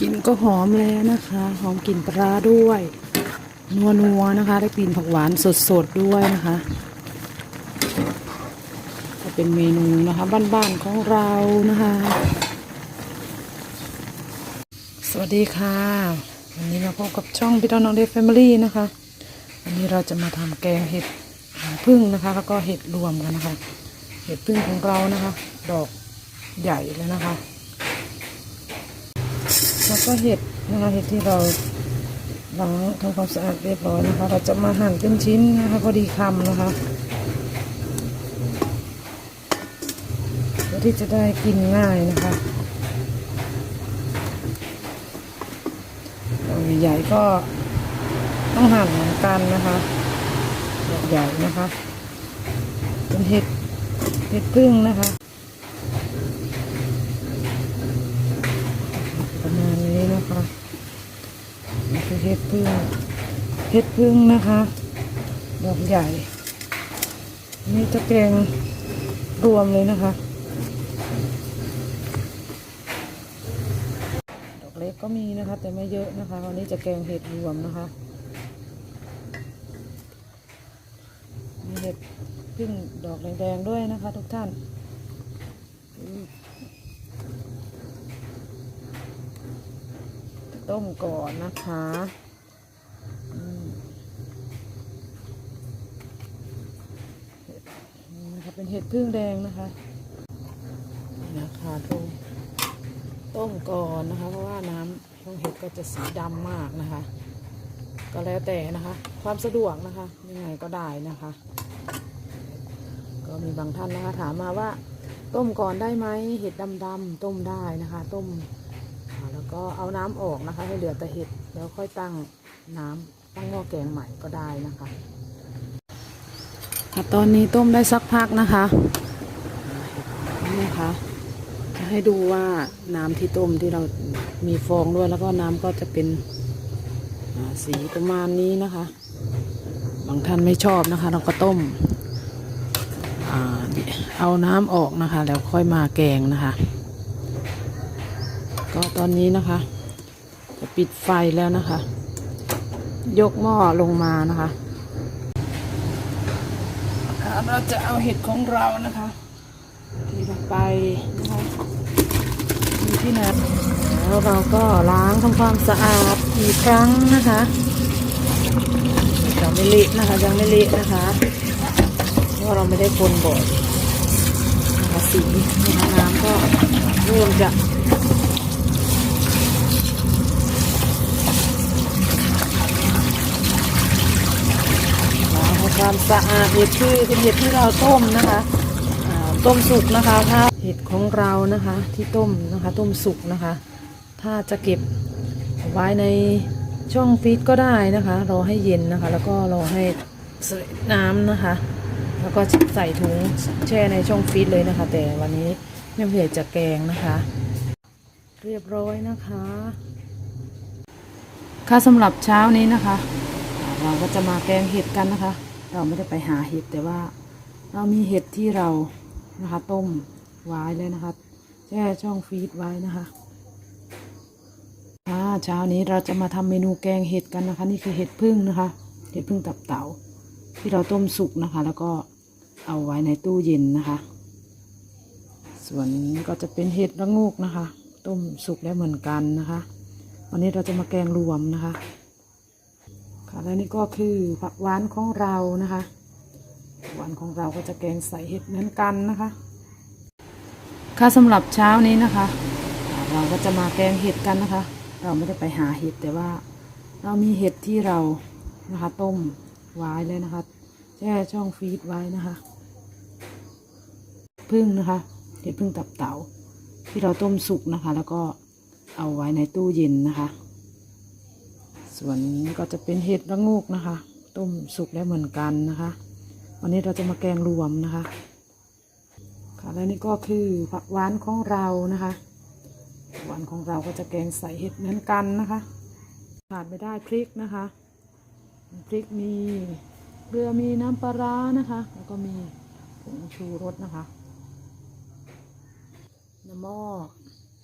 กลิ่นก็หอมแล้วนะคะ หอมกลิ่นปลาด้วยนัวนัวนะคะ ได้กลิ่นผักหวานสดๆด้วยนะคะก็เป็นเมนูนะคะบ้านๆของเรานะคะ สวัสดีค่ะ วันนี้มาพบกับช่องพี่ต้นน้องเดฟแฟมิลี่นะคะ วันนี้เราจะมาทำแกงเห็ดพึ่งนะคะ แล้วก็เห็ดรวมกันนะคะ เห็ดพึ่งของเรานะคะ ดอกใหญ่เลยนะคะ แล้วก็เห็ดนะคะเห็ดที่เราล้างทำความสะอาดเรียบร้อยนะคะ เราจะมาหั่นเป็นชิ้นนะคะพอดีคำนะคะเพื่อที่จะได้กินง่ายนะคะดอกใหญ่ก็ต้องหั่นเหมือนกันนะคะใหญ่นะคะเป็นเห็ดเห็ดพึ่งนะคะมาณนี้นะคะนี่ เพึ่งเห็ดพึ่งนะคะ ดอกใหญ่ นี่จะแกงรวมเลยนะคะ ดอกเล็กก็มีนะคะ แต่ไม่เยอะนะคะวันนี้จะแกงเห็ดรวมนะคะมีเห็ดพึ่งดอกแดงๆด้วยนะคะ ทุกท่านต้มก่อนนะคะอืมนี่นะคะ เห็ดพึ่งแดงนะคะนะคะต้มต้มก่อนนะคะ เพราะว่าน้ำของเห็ดก็จะสีดำมากนะคะ ก็แล้วแต่นะคะ ความสะดวกนะคะยังไงก็ได้นะคะ ก็มีบางท่านนะคะถามมาว่า ต้มก่อนได้ไหมเห็ดดำๆต้มได้นะคะ ต้มแล้วก็เอาน้ำออกนะคะ ให้เหลือแต่เห็ดแล้วค่อยตั้งน้ำตั้งหม้อแกงใหม่ก็ได้นะคะ ค่ะตอนนี้ต้มได้สักพักนะคะนี่นะคะจะให้ดูว่าน้ำที่ต้มที่เรามีฟองด้วยแล้วก็น้ำก็จะเป็นสีประมาณนี้นะคะ บางท่านไม่ชอบนะคะ เราก็ต้มอเอาน้ำออกนะคะ แล้วค่อยมาแกงนะคะ ก็ตอนนี้นะคะ จะปิดไฟแล้วนะคะ ยกหม้อลงมานะคะ เราจะเอาเห็ดของเรานะคะทีลงไปนะคะที่ไหนแล้วเราก็ล้างทำความสะอาดอีกครั้งนะคะยังไม่เละนะคะยังไม่เละนะคะเพราะว่าเราไม่ได้คนบ่อยนะคะสีนะคะน้ำก็เริ่มจะ ล้างทำความ สะอาดเห็ดที่เป็นเห็ดที่เราต้มนะคะต้มสุกนะคะถ้าเห็ดของเรานะคะที่ต้มนะคะต้มสุกนะคะ ถ้าจะเก็บไว้ในช่องฟรีซก็ได้นะคะรอให้เย็นนะคะ แล้วก็รอให้สน้ำนะคะ แล้วก็ใส่ถุงแช่ในช่องฟรีซเลยนะคะ แต่วันนี้แม่เพียจะแกงนะคะ เรียบร้อยนะคะ ค่ะสำหรับเช้านี้นะคะ เราก็จะมาแกงเห็ดกันนะคะ เราไม่ได้ไปหาเห็ดแต่ว่า เรามีเห็ดที่เรานะคะ ต้มไว้เลยนะคะแช่ช่องฟรีซไว้นะคะค่ะเช้านี้เราจะมาทำเมนูแกงเห็ดกันนะคะ นี่คือเห็ดพึ่งนะคะ เห็ดพึ่งตับเต่า ที่เราต้มสุกนะคะ แล้วก็เอาไว้ในตู้เย็นนะคะ ส่วนนี้ก็จะเป็นเห็ดระงูกนะคะ ต้มสุกแล้วเหมือนกันนะคะ วันนี้เราจะมาแกงรวมนะคะ ค่ะแล้วนี่ก็คือผักหวานของเรานะคะหวานของเราก็จะแกงใส่เห็ดเหมือนกันนะคะ ค่ะสำหรับเช้านี้นะคะ เราก็จะมาแกงเห็ดกันนะคะ เราไม่ได้ไปหาเห็ดแต่ว่า เรามีเห็ดที่เรานะคะ ต้มไว้เลยนะคะแช่ช่องฟรีซไว้นะคะพึ่งนะคะเห็ดพึ่งตับเต่าที่เราต้มสุกนะคะ แล้วก็เอาไว้ในตู้เย็นนะคะ ส่วนนี้ก็จะเป็นเห็ดระงูกนะคะ ต้มสุกแล้วเหมือนกันนะคะ วันนี้เราจะมาแกงรวมนะคะ ค่ะแล้วนี่ก็คือผักหวานของเรานะคะหวานของเราก็จะแกงใส่เห็ดเหมือนกันนะคะขาดไม่ได้พริกนะคะ พริกมีเกลือมีน้ำปลาร้านะคะ แล้วก็มีผงชูรสนะคะน้ำหม้อ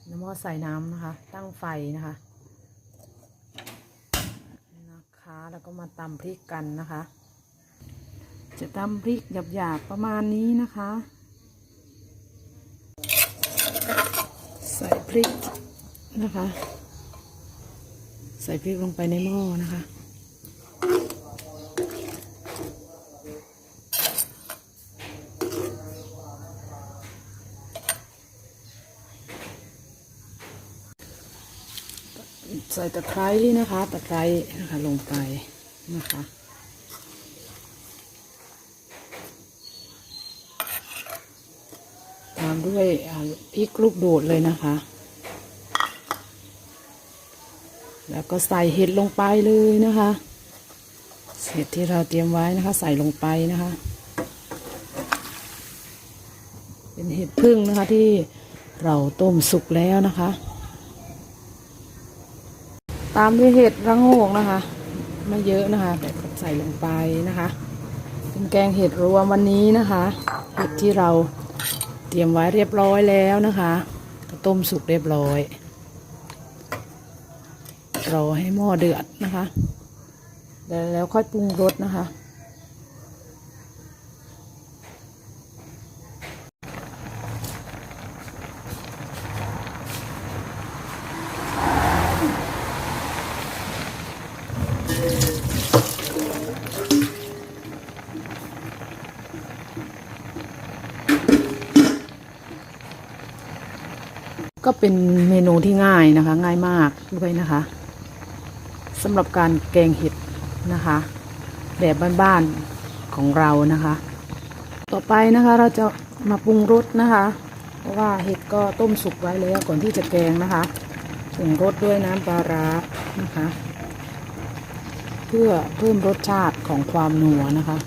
น้ำหม้อใส่น้ำนะคะ ตั้งไฟนะคะนะคะ แล้วก็มาตำพริกกันนะคะ จะตำพริกหยาบๆประมาณนี้นะคะ ใส่พริกนะคะ ใส่พริกลงไปในหม้อนะคะ ใส่ตะไคร้นะคะ ตะไคร้นะคะลงไปนะคะตามด้วยพริกลูกโดดเลยนะคะ แล้วก็ใส่เห็ดลงไปเลยนะคะเห็ดที่เราเตรียมไว้นะคะ ใส่ลงไปนะคะ เป็นเห็ดพึ่งนะคะที่เราต้มสุกแล้วนะคะ ตามด้วยเห็ดระโงกนะคะไม่เยอะนะคะแต่ใส่ลงไปนะคะเป็นแกงเห็ดรวมวันนี้นะคะเห็ดที่เราเตรียมไว้เรียบร้อยแล้วนะคะก็ต้มสุกเรียบร้อยรอให้หม้อเดือดนะคะ แล้วค่อยปรุงรสนะคะ ก็เป็นเมนูที่ง่ายนะคะ ง่ายมากด้วยนะคะสำหรับการแกงเห็ดนะคะ แบบบ้านๆของเรานะคะ ต่อไปนะคะเราจะมาปรุงรสนะคะ เพราะว่าเห็ดก็ต้มสุกไว้แล้วก่อนที่จะแกงนะคะปรุงรสด้วยน้ำปลาร้านะคะ เพื่อเพิ่มรสชาติของความนัวนะคะ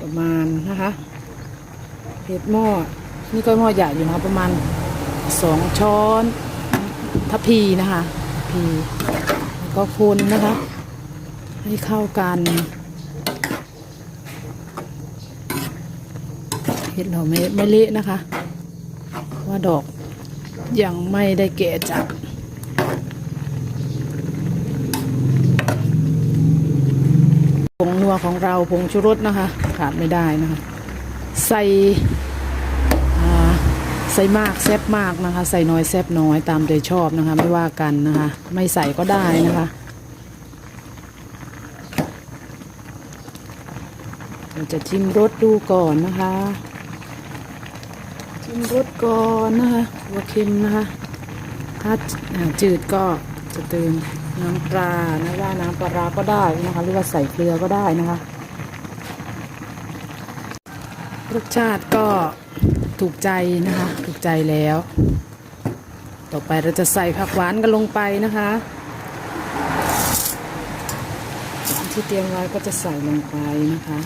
ประมาณนะคะเห็ดหม้อ นี่ก็หม้อใหญ่อยู่นะคะประมาณสองช้อนทัพพีนะคะพีก็คนนะคะ ให้เข้ากันเห็ดเราไม่ไม่เละนะคะ ว่าดอกยังไม่ได้แก่จัดผงนัวของเราผงชูรสนะคะ ขาดไม่ได้นะคะ ใส่ ใส่มากแซบมากนะคะ ใส่น้อยแซบน้อยตามใจชอบนะคะ ไม่ว่ากันนะคะ ไม่ใส่ก็ได้นะคะเราจะชิมรสดูก่อนนะคะ ชิมรสก่อนนะคะว่าเค็มนะคะ ถ้าอ่าจืดก็จะเติมน้ำปลานะว่าน้ำปลาร้าก็ได้นะคะ หรือว่าใส่เกลือก็ได้นะคะรสชาติก็ ถูกใจนะคะ ถูกใจแล้ว ต่อไปเราจะใส่ผักหวานกันลงไปนะคะที่เตรียมไว้ก็จะใส่ลงไปนะคะ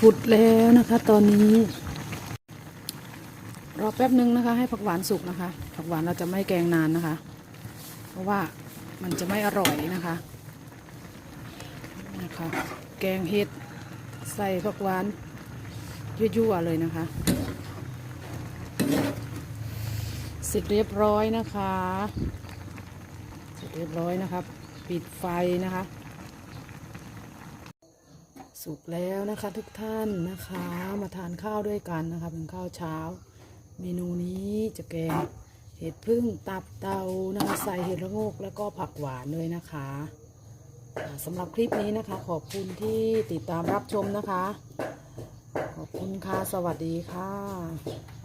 ผุดๆแล้วนะคะ ตอนนี้ รอแป๊บนึงนะคะ ให้ผักหวานสุกนะคะ ผักหวานเราจะไม่แกงนานนะคะ เพราะว่ามันจะไม่อร่อยนะคะนะคะ แกงเห็ดใส่ผักหวานยั่วๆเลยนะคะ เสร็จเรียบร้อยนะคะ เสร็จเรียบร้อยนะครับ ปิดไฟนะคะ สุกแล้วนะคะทุกท่านนะคะมาทานข้าวด้วยกันนะคะเป็นข้าวเช้า เมนูนี้จะแกงเห็ดพึ่งตับเตานะคะใส่เห็ดระโงกแล้วก็ผักหวานด้วยนะคะสำหรับคลิปนี้นะคะ ขอบคุณที่ติดตามรับชมนะคะ ขอบคุณค่ะ สวัสดีค่ะ